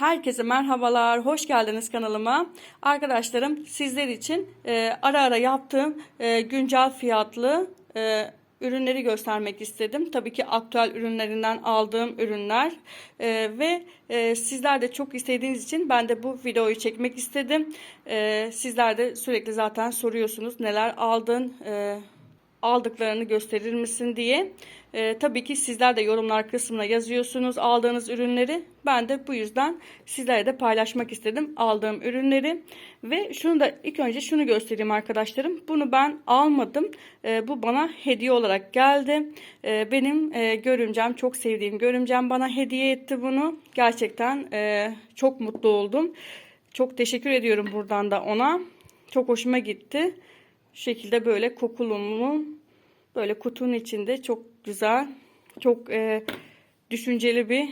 Herkese merhabalar, hoş geldiniz kanalıma. Arkadaşlarım sizler için e, ara ara yaptığım e, güncel fiyatlı e, ürünleri göstermek istedim. Tabii ki aktüel ürünlerinden aldığım ürünler E, ve e, sizler de çok istediğiniz için ben de bu videoyu çekmek istedim. E, sizler de sürekli zaten soruyorsunuz neler aldın, e, aldıklarını gösterir misin diye. Ee, tabii ki sizler de yorumlar kısmına yazıyorsunuz aldığınız ürünleri. Ben de bu yüzden sizlerle de paylaşmak istedim aldığım ürünleri. Ve şunu da ilk önce şunu göstereyim arkadaşlarım. Bunu ben almadım. Ee, bu bana hediye olarak geldi. Ee, benim e, görümcem çok sevdiğim görümcem bana hediye etti bunu. Gerçekten e, çok mutlu oldum. Çok teşekkür ediyorum buradan da ona. Çok hoşuma gitti. Şekilde böyle kokulu böyle kutunun içinde çok güzel, çok e, düşünceli bir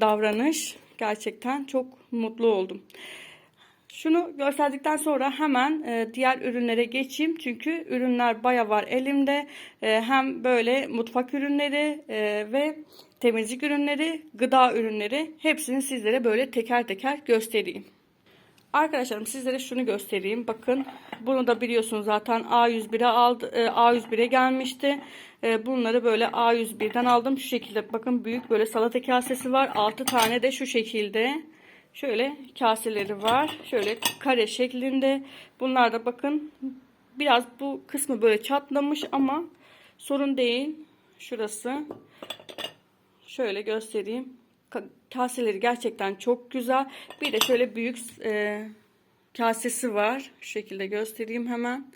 davranış. Gerçekten çok mutlu oldum. Şunu gösterdikten sonra hemen e, diğer ürünlere geçeyim. Çünkü ürünler baya var elimde. E, hem böyle mutfak ürünleri e, ve temizlik ürünleri, gıda ürünleri hepsini sizlere böyle teker teker göstereyim. Arkadaşlarım sizlere şunu göstereyim. Bakın bunu da biliyorsunuz zaten A101'e aldı. e, A101'e gelmişti. E, Bunları böyle A101'den aldım. Şu şekilde bakın büyük böyle salata kasesi var. 6 tane de şu şekilde. Şöyle kaseleri var. Şöyle kare şeklinde. Bunlar da bakın biraz bu kısmı böyle çatlamış ama sorun değil. Şurası. Şöyle göstereyim kaseleri gerçekten çok güzel. Bir de şöyle büyük e, kasesi var. Şu şekilde göstereyim hemen.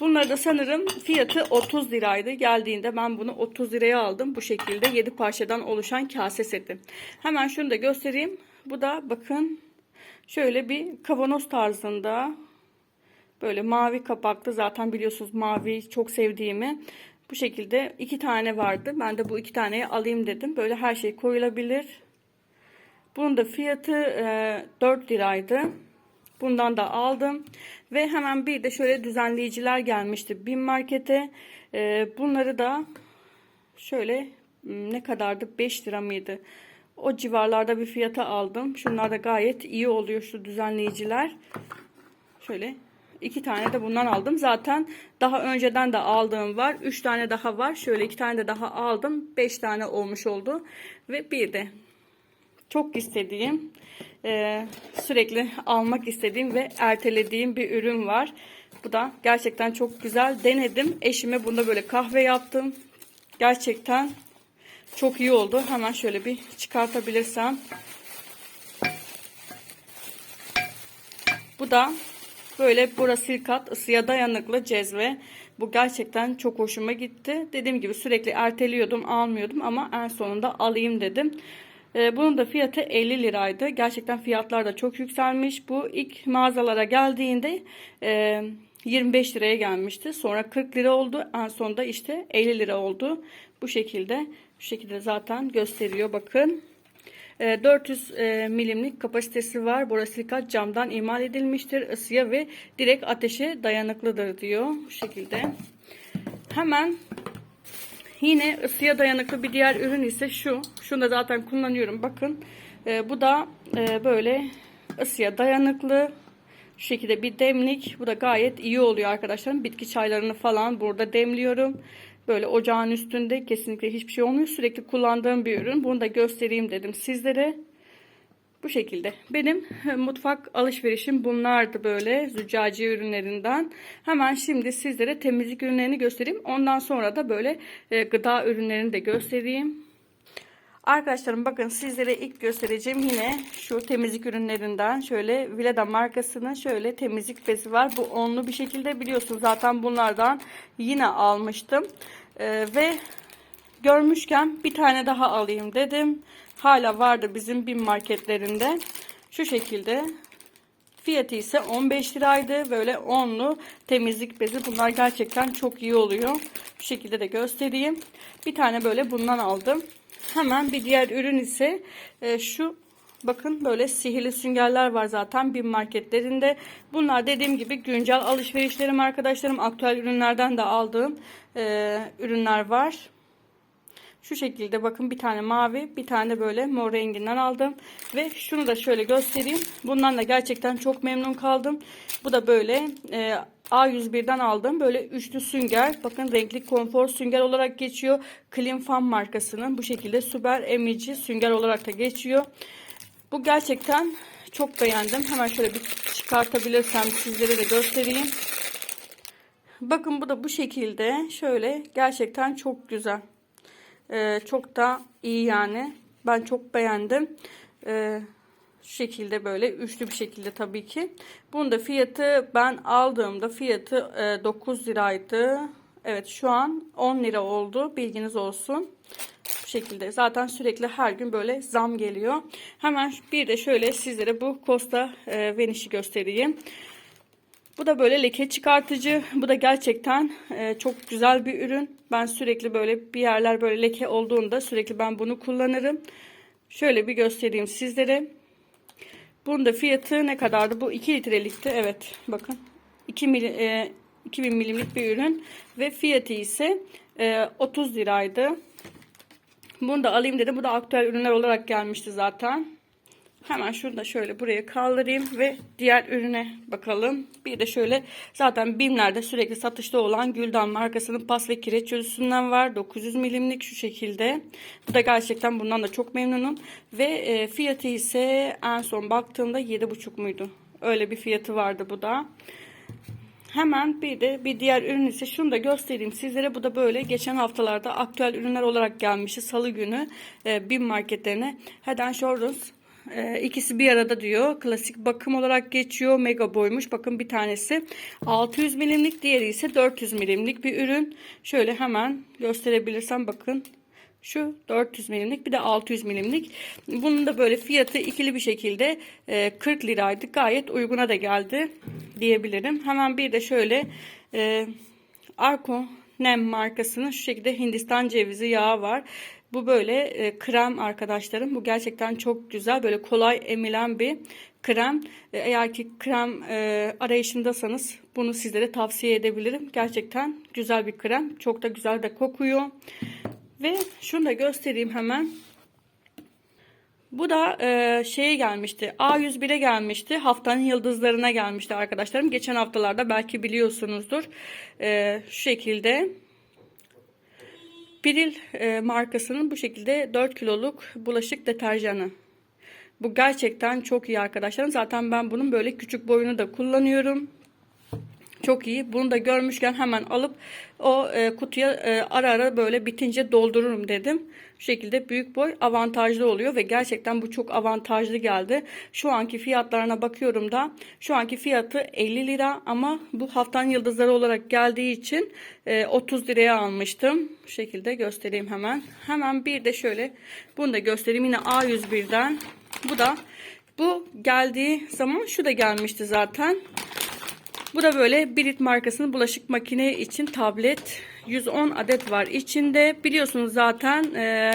Bunları da sanırım fiyatı 30 liraydı. Geldiğinde ben bunu 30 liraya aldım. Bu şekilde 7 parçadan oluşan kase seti. Hemen şunu da göstereyim. Bu da bakın şöyle bir kavanoz tarzında. Böyle mavi kapaklı zaten biliyorsunuz mavi çok sevdiğimi. Bu şekilde iki tane vardı. Ben de bu iki taneyi alayım dedim. Böyle her şey koyulabilir. Bunun da fiyatı e, 4 liraydı. Bundan da aldım. Ve hemen bir de şöyle düzenleyiciler gelmişti. Bin markete. E, bunları da şöyle ne kadardı? 5 lira mıydı? O civarlarda bir fiyata aldım. Şunlar da gayet iyi oluyor şu düzenleyiciler. Şöyle İki tane de bundan aldım. Zaten daha önceden de aldığım var. Üç tane daha var. Şöyle iki tane de daha aldım. Beş tane olmuş oldu. Ve bir de çok istediğim, e, sürekli almak istediğim ve ertelediğim bir ürün var. Bu da gerçekten çok güzel. Denedim. Eşime bunda böyle kahve yaptım. Gerçekten çok iyi oldu. Hemen şöyle bir çıkartabilirsem. Bu da Böyle borosilikat ısıya dayanıklı cezve. Bu gerçekten çok hoşuma gitti. Dediğim gibi sürekli erteliyordum almıyordum ama en sonunda alayım dedim. Ee, bunun da fiyatı 50 liraydı. Gerçekten fiyatlar da çok yükselmiş. Bu ilk mağazalara geldiğinde 25 e, liraya gelmişti. Sonra 40 lira oldu. En sonunda işte 50 lira oldu. Bu şekilde. Bu şekilde zaten gösteriyor. Bakın. 400 e, e, milimlik kapasitesi var. Borosilikat camdan imal edilmiştir. Isıya ve direkt ateşe dayanıklıdır diyor. Bu şekilde. Hemen yine ısıya dayanıklı bir diğer ürün ise şu. Şunu da zaten kullanıyorum. Bakın. E, bu da böyle ısıya dayanıklı. Şu şekilde bir demlik. Bu da gayet iyi oluyor arkadaşlarım. Bitki çaylarını falan burada demliyorum. Böyle ocağın üstünde kesinlikle hiçbir şey olmuyor. Sürekli kullandığım bir ürün. Bunu da göstereyim dedim sizlere. Bu şekilde. Benim mutfak alışverişim bunlardı böyle züccaciye ürünlerinden. Hemen şimdi sizlere temizlik ürünlerini göstereyim. Ondan sonra da böyle e, gıda ürünlerini de göstereyim. Arkadaşlarım bakın sizlere ilk göstereceğim yine şu temizlik ürünlerinden şöyle Vileda markasının şöyle temizlik bezi var. Bu onlu bir şekilde biliyorsunuz zaten bunlardan yine almıştım. Ee, ve görmüşken bir tane daha alayım dedim. Hala vardı bizim bin marketlerinde. Şu şekilde Fiyatı ise 15 liraydı. Böyle onlu temizlik bezi. Bunlar gerçekten çok iyi oluyor. Bu şekilde de göstereyim. Bir tane böyle bundan aldım. Hemen bir diğer ürün ise e, şu bakın böyle sihirli süngerler var zaten bin marketlerinde. Bunlar dediğim gibi güncel alışverişlerim arkadaşlarım. Aktüel ürünlerden de aldığım e, ürünler var. Şu şekilde bakın bir tane mavi bir tane böyle mor renginden aldım. Ve şunu da şöyle göstereyim. Bundan da gerçekten çok memnun kaldım. Bu da böyle e, A101'den aldım. Böyle üçlü sünger. Bakın renkli konfor sünger olarak geçiyor. Clean Fan markasının bu şekilde süper emici sünger olarak da geçiyor. Bu gerçekten çok beğendim. Hemen şöyle bir çıkartabilirsem sizlere de göstereyim. Bakın bu da bu şekilde. Şöyle gerçekten çok güzel. Ee, çok da iyi yani. Ben çok beğendim. Ee, şu şekilde böyle üçlü bir şekilde tabii ki. Bunun da fiyatı ben aldığımda fiyatı e, 9 liraydı. Evet şu an 10 lira oldu. Bilginiz olsun. Bu şekilde. Zaten sürekli her gün böyle zam geliyor. Hemen bir de şöyle sizlere bu Costa e, Veniş'i göstereyim. Bu da böyle leke çıkartıcı. Bu da gerçekten e, çok güzel bir ürün. Ben sürekli böyle bir yerler böyle leke olduğunda sürekli ben bunu kullanırım. Şöyle bir göstereyim sizlere. Bunun da fiyatı ne kadardı? Bu 2 litrelikti. Evet bakın. 2 mili, e, 2000 milimlik bir ürün. Ve fiyatı ise e, 30 liraydı. Bunu da alayım dedim. Bu da aktüel ürünler olarak gelmişti zaten. Hemen şunu da şöyle buraya kaldırayım ve diğer ürüne bakalım. Bir de şöyle zaten BİM'lerde sürekli satışta olan Güldan markasının pas ve kireç çözüsünden var. 900 milimlik şu şekilde. Bu da gerçekten bundan da çok memnunum. Ve e, fiyatı ise en son baktığımda 7,5 muydu? Öyle bir fiyatı vardı bu da. Hemen bir de bir diğer ürün ise şunu da göstereyim sizlere. Bu da böyle geçen haftalarda aktüel ürünler olarak gelmişti. Salı günü e, BİM marketlerine Head Shoulders e, ikisi bir arada diyor. Klasik bakım olarak geçiyor. Mega boymuş. Bakın bir tanesi 600 milimlik diğeri ise 400 milimlik bir ürün. Şöyle hemen gösterebilirsem bakın. Şu 400 milimlik bir de 600 milimlik. Bunun da böyle fiyatı ikili bir şekilde e, 40 liraydı. Gayet uyguna da geldi diyebilirim. Hemen bir de şöyle e, Arko Nem markasının şu şekilde Hindistan cevizi yağı var. Bu böyle e, krem arkadaşlarım. Bu gerçekten çok güzel. Böyle kolay emilen bir krem. E, eğer ki krem e, arayışındasanız bunu sizlere tavsiye edebilirim. Gerçekten güzel bir krem. Çok da güzel de kokuyor. Ve şunu da göstereyim hemen. Bu da e, şeye gelmişti. A101'e gelmişti. Haftanın yıldızlarına gelmişti arkadaşlarım. Geçen haftalarda belki biliyorsunuzdur. E, şu şekilde. Piril e, markasının bu şekilde 4 kiloluk bulaşık deterjanı. Bu gerçekten çok iyi arkadaşlarım. Zaten ben bunun böyle küçük boyunu da kullanıyorum. Çok iyi. Bunu da görmüşken hemen alıp o e, kutuya e, ara ara böyle bitince doldururum dedim. Şu şekilde büyük boy avantajlı oluyor ve gerçekten bu çok avantajlı geldi. Şu anki fiyatlarına bakıyorum da şu anki fiyatı 50 lira ama bu haftanın yıldızları olarak geldiği için e, 30 liraya almıştım. Şu şekilde göstereyim hemen. Hemen bir de şöyle bunu da göstereyim yine A101'den. Bu da bu geldiği zaman şu da gelmişti zaten. Bu da böyle Birit markasının bulaşık makine için tablet. 110 adet var içinde. Biliyorsunuz zaten e,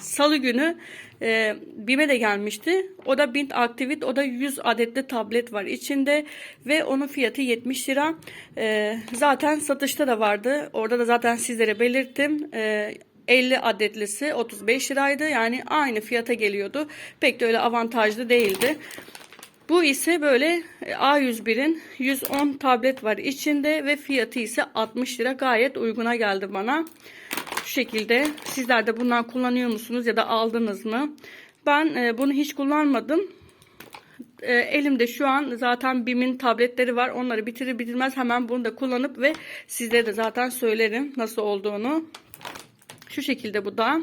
salı günü e, BİM'e de gelmişti. O da Bint Activit. O da 100 adetli tablet var içinde. Ve onun fiyatı 70 lira. E, zaten satışta da vardı. Orada da zaten sizlere belirttim. E, 50 adetlisi 35 liraydı. Yani aynı fiyata geliyordu. Pek de öyle avantajlı değildi. Bu ise böyle A101'in 110 tablet var içinde ve fiyatı ise 60 lira gayet uyguna geldi bana. Şu şekilde sizler de bundan kullanıyor musunuz ya da aldınız mı? Ben e, bunu hiç kullanmadım. E, elimde şu an zaten BİM'in tabletleri var. Onları bitirir bitirmez hemen bunu da kullanıp ve sizlere de zaten söylerim nasıl olduğunu. Şu şekilde bu da.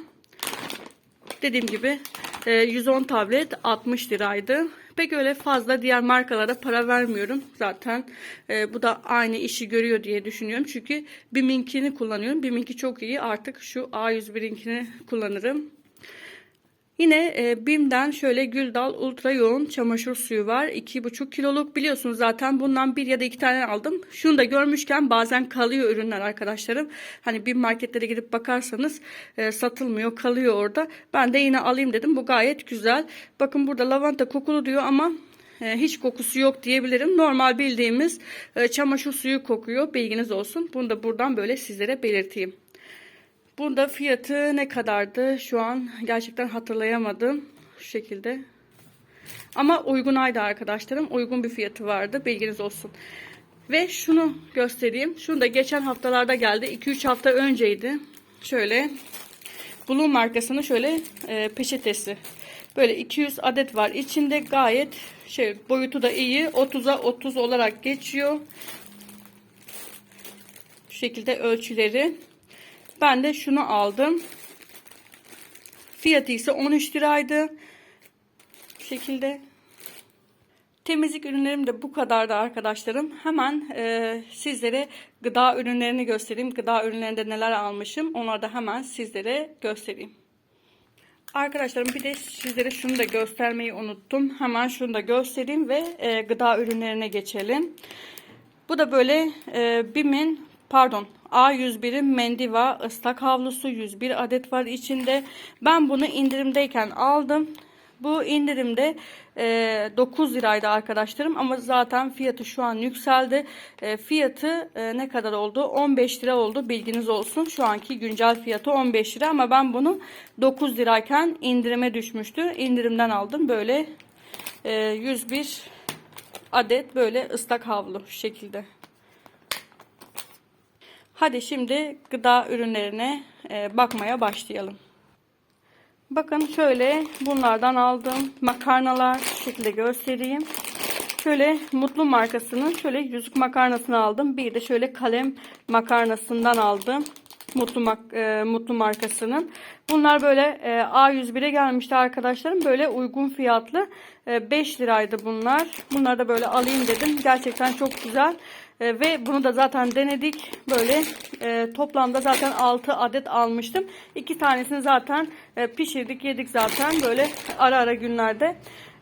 Dediğim gibi 110 tablet 60 liraydı. Pek öyle fazla diğer markalara para vermiyorum. Zaten e, bu da aynı işi görüyor diye düşünüyorum. Çünkü BİM'inkini kullanıyorum. BİM'inki çok iyi. Artık şu A101'inkini kullanırım. Yine e, BİM'den şöyle Güldal Ultra Yoğun çamaşır suyu var. 2,5 kiloluk biliyorsunuz zaten bundan bir ya da iki tane aldım. Şunu da görmüşken bazen kalıyor ürünler arkadaşlarım. Hani BİM marketlere gidip bakarsanız e, satılmıyor kalıyor orada. Ben de yine alayım dedim. Bu gayet güzel. Bakın burada lavanta kokulu diyor ama e, hiç kokusu yok diyebilirim. Normal bildiğimiz e, çamaşır suyu kokuyor. Bilginiz olsun. Bunu da buradan böyle sizlere belirteyim. Bunda fiyatı ne kadardı? Şu an gerçekten hatırlayamadım. Şu şekilde. Ama uygun aydı arkadaşlarım. Uygun bir fiyatı vardı. Bilginiz olsun. Ve şunu göstereyim. Şunu da geçen haftalarda geldi. 2-3 hafta önceydi. Şöyle Blue markasının şöyle e, peçetesi. Böyle 200 adet var. İçinde gayet şey boyutu da iyi. 30'a 30 olarak geçiyor. Şu şekilde ölçüleri. Ben de şunu aldım. Fiyatı ise 13 liraydı. Bu şekilde. Temizlik ürünlerim de bu kadardı arkadaşlarım. Hemen e, sizlere gıda ürünlerini göstereyim. Gıda ürünlerinde neler almışım. Onları da hemen sizlere göstereyim. Arkadaşlarım bir de sizlere şunu da göstermeyi unuttum. Hemen şunu da göstereyim ve e, gıda ürünlerine geçelim. Bu da böyle e, BİM'in pardon A101'in Mendiva ıslak havlusu 101 adet var içinde. Ben bunu indirimdeyken aldım. Bu indirimde e, 9 liraydı arkadaşlarım ama zaten fiyatı şu an yükseldi. E, fiyatı e, ne kadar oldu? 15 lira oldu bilginiz olsun. Şu anki güncel fiyatı 15 lira ama ben bunu 9 lirayken indirime düşmüştü. İndirimden aldım böyle e, 101 adet böyle ıslak havlu şekilde. Hadi şimdi gıda ürünlerine e, bakmaya başlayalım. Bakın şöyle bunlardan aldım. Makarnalar şekilde göstereyim. Şöyle Mutlu markasının şöyle yüzük makarnasını aldım. Bir de şöyle kalem makarnasından aldım. Mutlu, mak e, Mutlu markasının. Bunlar böyle e, A101'e gelmişti arkadaşlarım. Böyle uygun fiyatlı. E, 5 liraydı bunlar. Bunları da böyle alayım dedim. Gerçekten çok güzel. E, ve bunu da zaten denedik. Böyle e, toplamda zaten 6 adet almıştım. 2 tanesini zaten e, pişirdik yedik zaten böyle ara ara günlerde.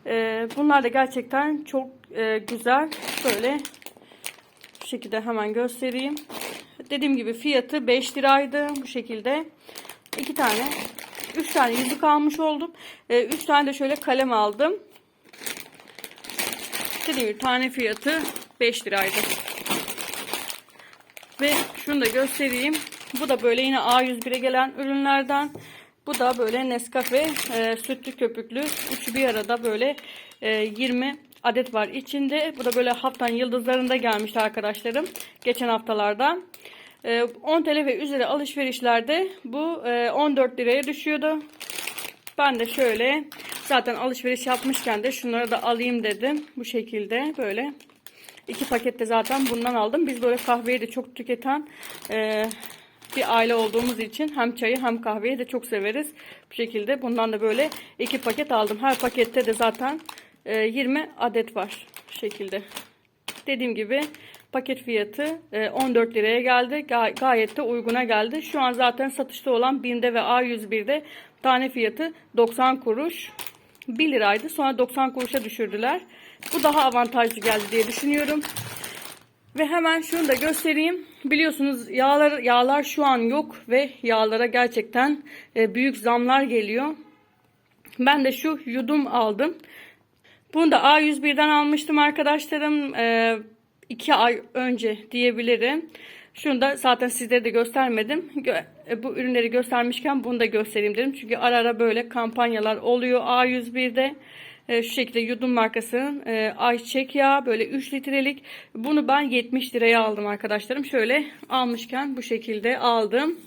E, bunlar da gerçekten çok e, güzel. Böyle bu şekilde hemen göstereyim. Dediğim gibi fiyatı 5 liraydı bu şekilde. 2 tane 3 tane yüzük almış oldum. 3 tane de şöyle kalem aldım. Dediğim gibi tane fiyatı 5 liraydı. Ve şunu da göstereyim. Bu da böyle yine A101'e gelen ürünlerden. Bu da böyle Nescafe e, sütlü köpüklü. Üçü bir arada böyle e, 20 adet var içinde. Bu da böyle haftanın yıldızlarında gelmişti arkadaşlarım. Geçen haftalarda. E, 10 TL ve üzeri alışverişlerde bu e, 14 liraya düşüyordu. Ben de şöyle zaten alışveriş yapmışken de şunları da alayım dedim. Bu şekilde böyle. İki pakette zaten bundan aldım. Biz böyle kahveyi de çok tüketen e, bir aile olduğumuz için hem çayı hem kahveyi de çok severiz. Bu şekilde bundan da böyle iki paket aldım. Her pakette de zaten e, 20 adet var. Bu şekilde. Dediğim gibi paket fiyatı e, 14 liraya geldi. Gay gayet de uyguna geldi. Şu an zaten satışta olan BİM'de ve A101'de tane fiyatı 90 kuruş. 1 liraydı. Sonra 90 kuruşa düşürdüler. Bu daha avantajlı geldi diye düşünüyorum. Ve hemen şunu da göstereyim. Biliyorsunuz yağlar yağlar şu an yok ve yağlara gerçekten e, büyük zamlar geliyor. Ben de şu yudum aldım. Bunu da A101'den almıştım arkadaşlarım. E, iki ay önce diyebilirim. Şunu da zaten sizlere de göstermedim. E, bu ürünleri göstermişken bunu da göstereyim dedim. Çünkü ara ara böyle kampanyalar oluyor A101'de. E, şu şekilde Yudum markasının e, ayçiçek yağı böyle 3 litrelik. Bunu ben 70 liraya aldım arkadaşlarım. Şöyle almışken bu şekilde aldım.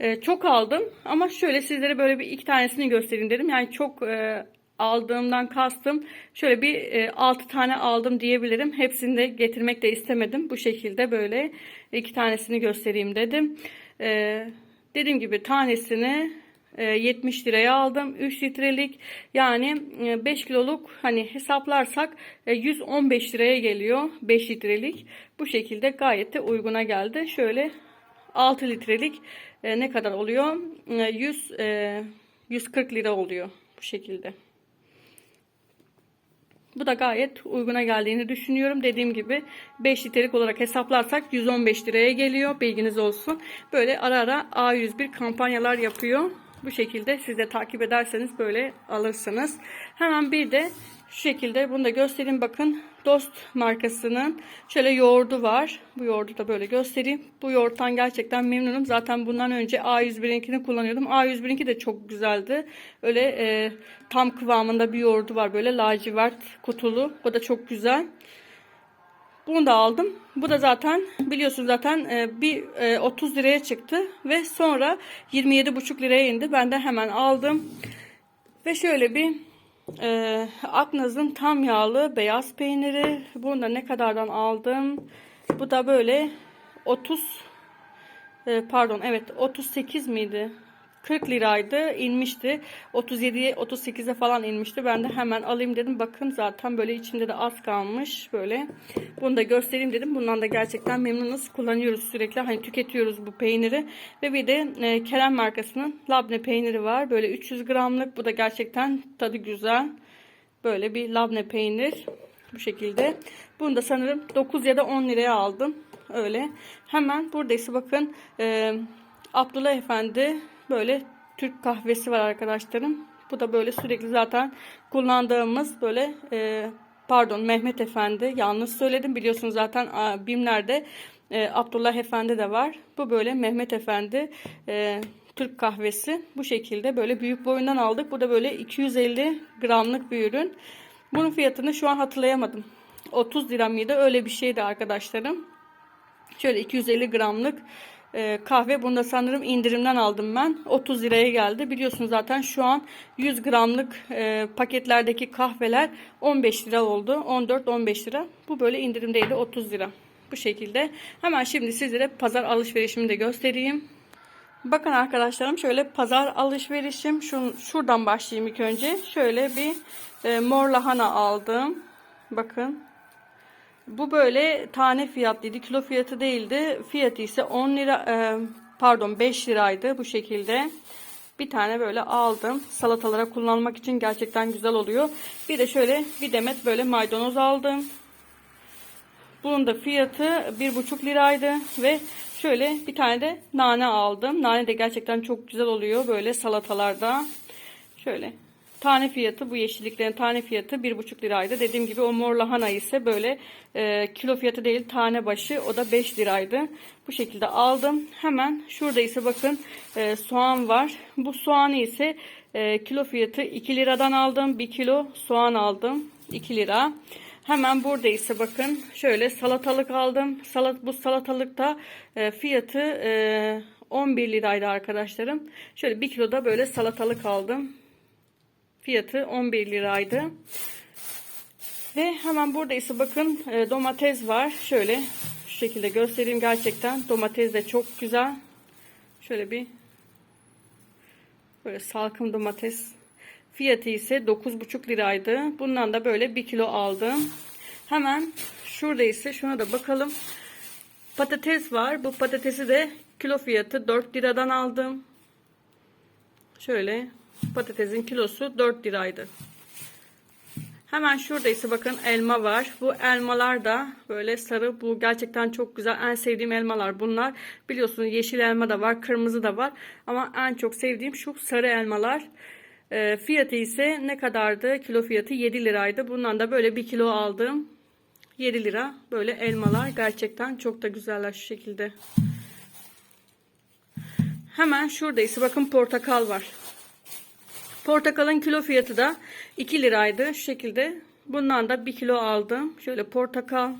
E, çok aldım ama şöyle sizlere böyle bir iki tanesini göstereyim dedim. Yani çok e, aldığımdan kastım şöyle bir e, 6 tane aldım diyebilirim. Hepsini de getirmek de istemedim. Bu şekilde böyle iki tanesini göstereyim dedim. E, dediğim gibi tanesini 70 e, liraya aldım. 3 litrelik yani 5 e, kiloluk hani hesaplarsak 115 e, liraya geliyor 5 litrelik. Bu şekilde gayet de uyguna geldi. Şöyle 6 litrelik ne kadar oluyor? 100 140 lira oluyor bu şekilde. Bu da gayet uyguna geldiğini düşünüyorum. Dediğim gibi 5 litrelik olarak hesaplarsak 115 liraya geliyor. Bilginiz olsun. Böyle ara ara A101 kampanyalar yapıyor. Bu şekilde siz de takip ederseniz böyle alırsınız. Hemen bir de şu şekilde bunu da göstereyim bakın. Dost markasının şöyle yoğurdu var. Bu yoğurdu da böyle göstereyim. Bu yoğurttan gerçekten memnunum. Zaten bundan önce A101'inkini kullanıyordum. A101'inki de çok güzeldi. Öyle e, tam kıvamında bir yoğurdu var. Böyle lacivert kutulu. O da çok güzel. Bunu da aldım. Bu da zaten biliyorsunuz zaten e, bir e, 30 liraya çıktı ve sonra 27,5 liraya indi. Ben de hemen aldım. Ve şöyle bir e, Aknaz'ın tam yağlı beyaz peyniri. Bunu da ne kadardan aldım? Bu da böyle 30 e, pardon evet 38 miydi? 40 liraydı inmişti. 37'ye 38'e falan inmişti. Ben de hemen alayım dedim. Bakın zaten böyle içinde de az kalmış böyle. Bunu da göstereyim dedim. Bundan da gerçekten memnunuz kullanıyoruz sürekli? Hani tüketiyoruz bu peyniri. Ve bir de e, Kerem markasının labne peyniri var. Böyle 300 gramlık. Bu da gerçekten tadı güzel. Böyle bir labne peynir bu şekilde. Bunu da sanırım 9 ya da 10 liraya aldım. Öyle. Hemen buradaysa bakın e, Abdullah Efendi böyle Türk kahvesi var arkadaşlarım. Bu da böyle sürekli zaten kullandığımız böyle e, pardon Mehmet Efendi yanlış söyledim biliyorsunuz zaten BİM'lerde e, Abdullah Efendi de var. Bu böyle Mehmet Efendi e, Türk kahvesi bu şekilde böyle büyük boyundan aldık. Bu da böyle 250 gramlık bir ürün. Bunun fiyatını şu an hatırlayamadım. 30 lira mıydı öyle bir şeydi arkadaşlarım. Şöyle 250 gramlık e, kahve. Bunu da sanırım indirimden aldım ben. 30 liraya geldi. Biliyorsunuz zaten şu an 100 gramlık e, paketlerdeki kahveler 15 lira oldu. 14-15 lira. Bu böyle indirimdeydi 30 lira. Bu şekilde. Hemen şimdi sizlere pazar alışverişimi de göstereyim. Bakın arkadaşlarım şöyle pazar alışverişim. Şun, şuradan başlayayım ilk önce. Şöyle bir e, mor lahana aldım. Bakın bu böyle tane fiyatlıydı. Kilo fiyatı değildi. Fiyatı ise 10 lira e, pardon 5 liraydı bu şekilde. Bir tane böyle aldım. Salatalara kullanmak için gerçekten güzel oluyor. Bir de şöyle bir demet böyle maydanoz aldım. Bunun da fiyatı 1,5 liraydı ve şöyle bir tane de nane aldım. Nane de gerçekten çok güzel oluyor böyle salatalarda. Şöyle Tane fiyatı bu yeşilliklerin tane fiyatı 1,5 liraydı. Dediğim gibi o mor lahana ise böyle e, kilo fiyatı değil tane başı o da 5 liraydı. Bu şekilde aldım. Hemen şurada ise bakın e, soğan var. Bu soğanı ise e, kilo fiyatı 2 liradan aldım. 1 kilo soğan aldım. 2 lira. Hemen burada ise bakın şöyle salatalık aldım. Salat, bu salatalıkta e, fiyatı e, 11 liraydı arkadaşlarım. Şöyle 1 kiloda böyle salatalık aldım. Fiyatı 11 liraydı. Ve hemen burada ise bakın e, domates var. Şöyle şu şekilde göstereyim gerçekten. Domates de çok güzel. Şöyle bir böyle salkım domates. Fiyatı ise 9,5 liraydı. Bundan da böyle 1 kilo aldım. Hemen şurada ise şuna da bakalım. Patates var. Bu patatesi de kilo fiyatı 4 liradan aldım. Şöyle patatesin kilosu 4 liraydı. Hemen şurada ise bakın elma var. Bu elmalar da böyle sarı. Bu gerçekten çok güzel. En sevdiğim elmalar bunlar. Biliyorsunuz yeşil elma da var. Kırmızı da var. Ama en çok sevdiğim şu sarı elmalar. E, fiyatı ise ne kadardı? Kilo fiyatı 7 liraydı. Bundan da böyle 1 kilo aldım. 7 lira. Böyle elmalar. Gerçekten çok da güzeller şu şekilde. Hemen şurada ise bakın portakal var. Portakalın kilo fiyatı da 2 liraydı. Şu şekilde. Bundan da 1 kilo aldım. Şöyle portakal.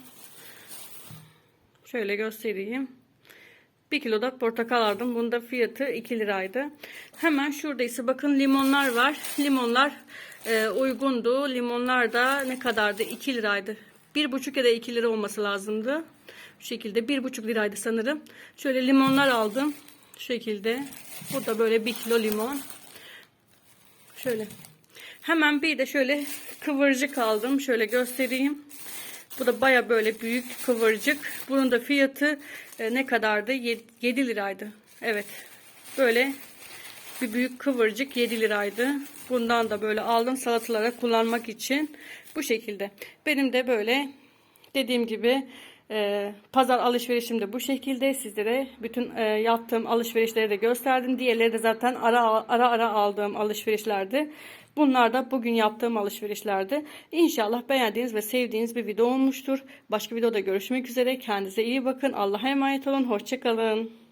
Şöyle göstereyim. 1 kilo da portakal aldım. Bunun da fiyatı 2 liraydı. Hemen şurada ise bakın limonlar var. Limonlar e, uygundu. Limonlar da ne kadardı? 2 liraydı. 1,5 ya da 2 lira olması lazımdı. Şu şekilde 1,5 liraydı sanırım. Şöyle limonlar aldım. Şu şekilde. Burada böyle 1 kilo limon. Şöyle. Hemen bir de şöyle kıvırcık aldım. Şöyle göstereyim. Bu da baya böyle büyük kıvırcık. Bunun da fiyatı e, ne kadardı? 7 liraydı. Evet. Böyle bir büyük kıvırcık 7 liraydı. Bundan da böyle aldım salatalara kullanmak için. Bu şekilde. Benim de böyle dediğim gibi E, pazar alışverişim de bu şekilde. Sizlere bütün e, yaptığım alışverişleri de gösterdim. Diğerleri de zaten ara ara ara aldığım alışverişlerdi. Bunlar da bugün yaptığım alışverişlerdi. İnşallah beğendiğiniz ve sevdiğiniz bir video olmuştur. Başka videoda görüşmek üzere. Kendinize iyi bakın. Allah'a emanet olun. Hoşçakalın.